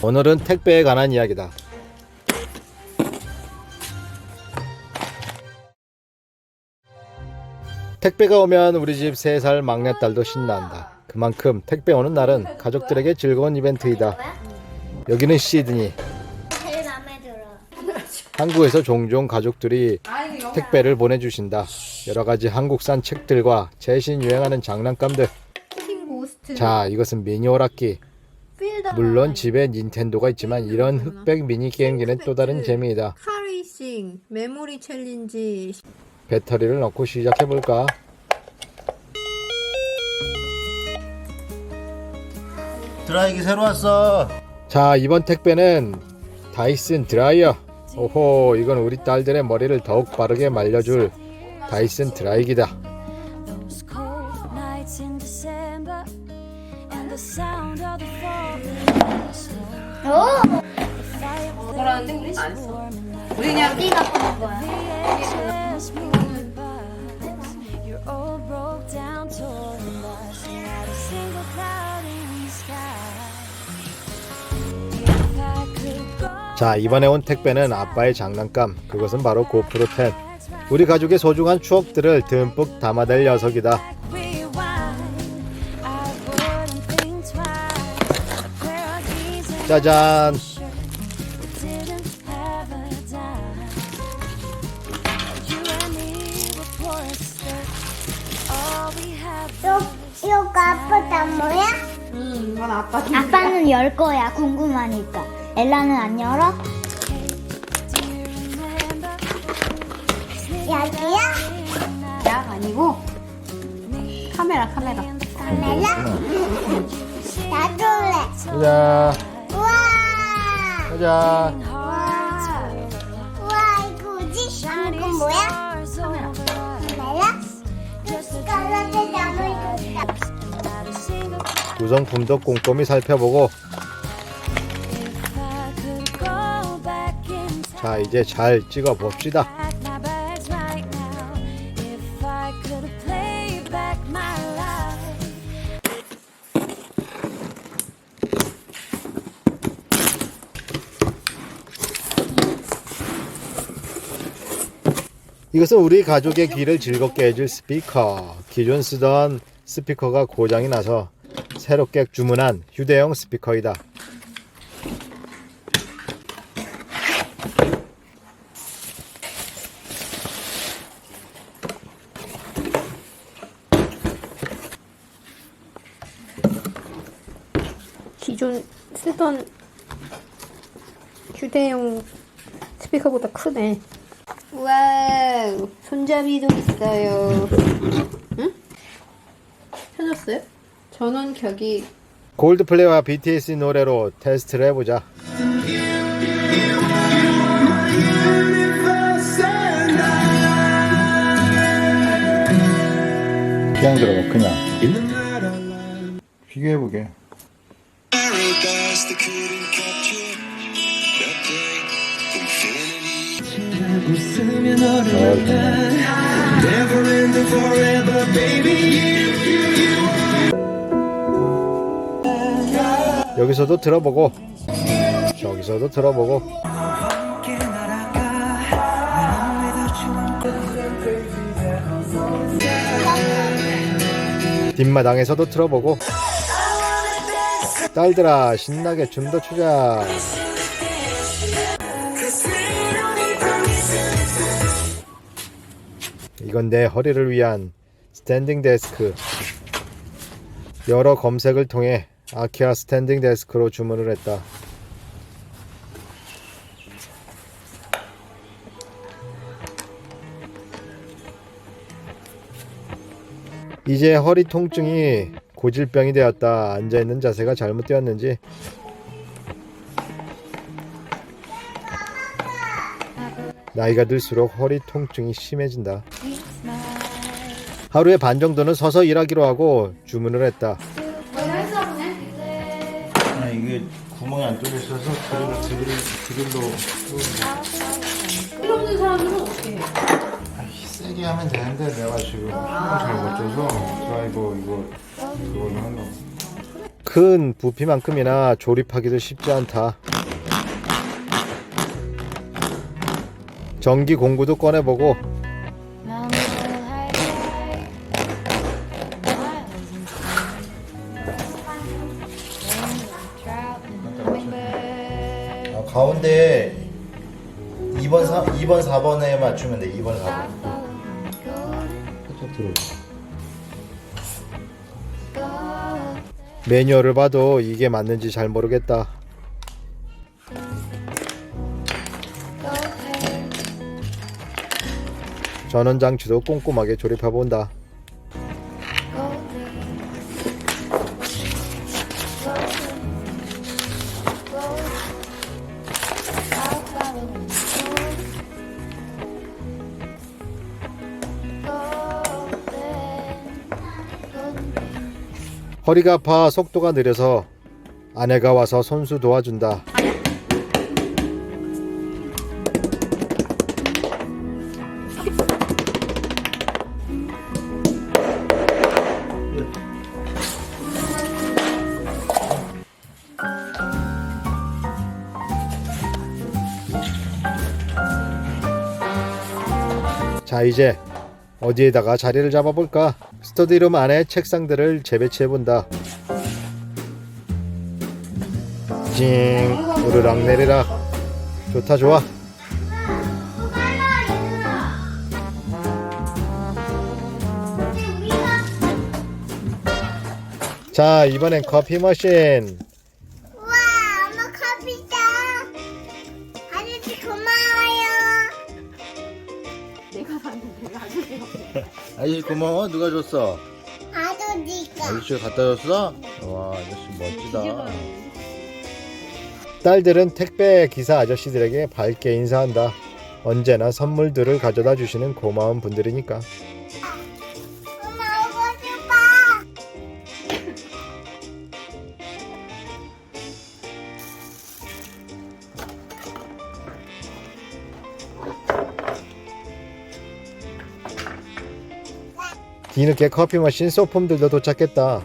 오늘은 택배에 관한 이야기다. 택배가 오면 우리 집 3살 막내딸도 신난다. 그만큼 택배 오는 날은 가족들에게 즐거운 이벤트이다. 여기는 시드니. 제일 마음에 들어. 한국에서 종종 가족들이 택배를 보내주신다. 여러 가지 한국산 책들과 최신 유행하는 장난감들. 자, 이것은 미니 오락기. 물론 집에 닌텐도가 있지만 이런 흑백 미니 게임기는 또 다른 재미이다. 카레이싱 메모리 챌린지 배터리를 넣고 시작해 볼까? 드라이기 새로 왔어. 자, 이번 택배는 다이슨 드라이어. 오호, 이건 우리 딸들의 머리를 더욱 빠르게 말려줄 다이슨 드라이기다. 오! 뭐라는데 우리 안 써. 우리 그냥 어디가 보는 거야? 자, 이번에 온 택배는 아빠의 장난감. 그것은 바로 고프로 10. 우리 가족의 소중한 추억들을 듬뿍 담아댈 녀석이다. Had 요, 이거 아빠 단모야? 응, 이건 아빠 아빠는 열 거야, 궁금하니까. 엘라는 안 열어? 여기야? 약 아니고 카메라 카메라. 카메라? 나도 래 가자, 가자. 우와! 우와, 이거 뭐지? 이건 뭐야? 카메라? 나무 이거 구성품도 꼼꼼히 살펴보고. 자, 이제 잘 찍어 봅시다. 이것은 우리 가족의 귀를 즐겁게 해줄 스피커. 기존 쓰던 스피커가 고장이 나서 새롭게 주문한 휴대용 스피커이다. 기존 쓰던 휴대용 스피커보다 크네 와우, 손잡이도 있어요. 응? 펴졌어요? 전원 격이 골드플레이와 BTS 노래로 테스트를 해보자. 그냥 들어봐, 그냥. 비교해보게. Bright infinity. Never ending forever, baby. 여기서도 들어보고, 저기서도 들어보고. 뒷마당에서도 틀어보고 딸들아 신나게 춤더 추자 이건 내 허리를 위한 스탠딩 데스크 여러 검색을 통해 아키아 스탠딩 데스크로 주문을 했다 이제 허리 통증이 고질병이 되었다. 앉아있는 자세가 잘못되었는지. 나이가 들수록 허리 통증이 심해진다. 하루에 반 정도는 서서 일하기로 하고 주문을 했다. 아 이게 구멍이 안 뚫려 있어서 드릴 드릴 드릴로 필요 없는 사람들은 어떻게 해? 세게 하면 되는데 내가 지금 힘을 잘못 줘서 드라이버 이거 그걸로 하려고. 큰 부피만큼이나 조립하기도 쉽지 않다. 전기 공구도 꺼내보고 아, 가운데 2번 4 2번 4번에 맞추면 돼. 2번 4번. 살짝 들어. 매뉴얼을 봐도 이게 맞는지 잘 모르겠다. 전원 장치도 꼼꼼하게 조립해 본다. 허리가 아파 속도가 느려서 아내가 와서 손수 도와준다. 자 이제 어디에다가 자리를 잡아볼까? 스터디룸 안에 책상들을 재배치해 본다. 징 우르락 내리락 좋다 좋아. 자 이번엔 커피 머신 아저씨 고마워. 누가 줬어? 아저씨가. 아저씨가 갖다 줬어? 와 아저씨 멋지다. 딸들은 택배 기사 아저씨들에게 밝게 인사한다. 언제나 선물들을 가져다 주시는 고마운 분들이니까. 뒤늦게 커피 머신 소품들도 도착했다.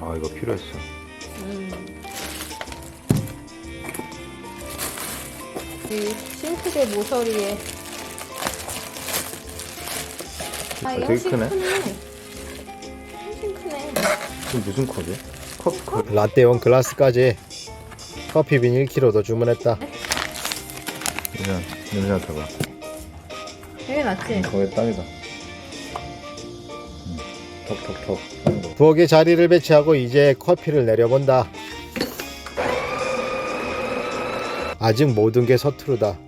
아 이거 필요했어. 이 싱크대 모서리에. 아, 이거 되게 훨씬 크네. 훨씬 크네. 지금 무슨 컵이야? 컵. 컵. 라떼용 글라스까지 커피빈 1kg도 주문했다. 그냥 냄새 맡아봐. 되게 낫지? 거기 딱이다. 음, 톡톡톡. 부엌에 자리를 배치하고 이제 커피를 내려본다. 아직 모든 게 서투르다.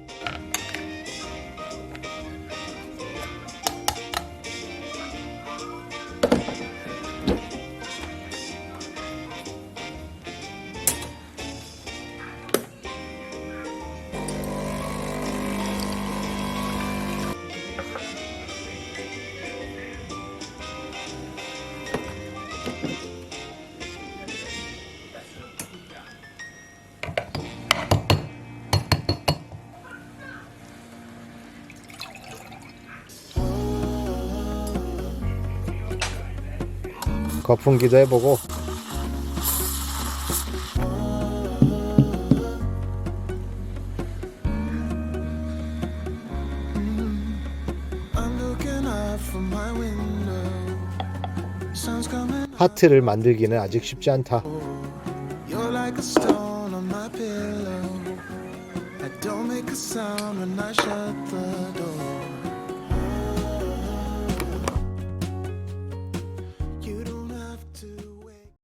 거품기도 해보고. 하트를 만들기는 아직 쉽지 않다.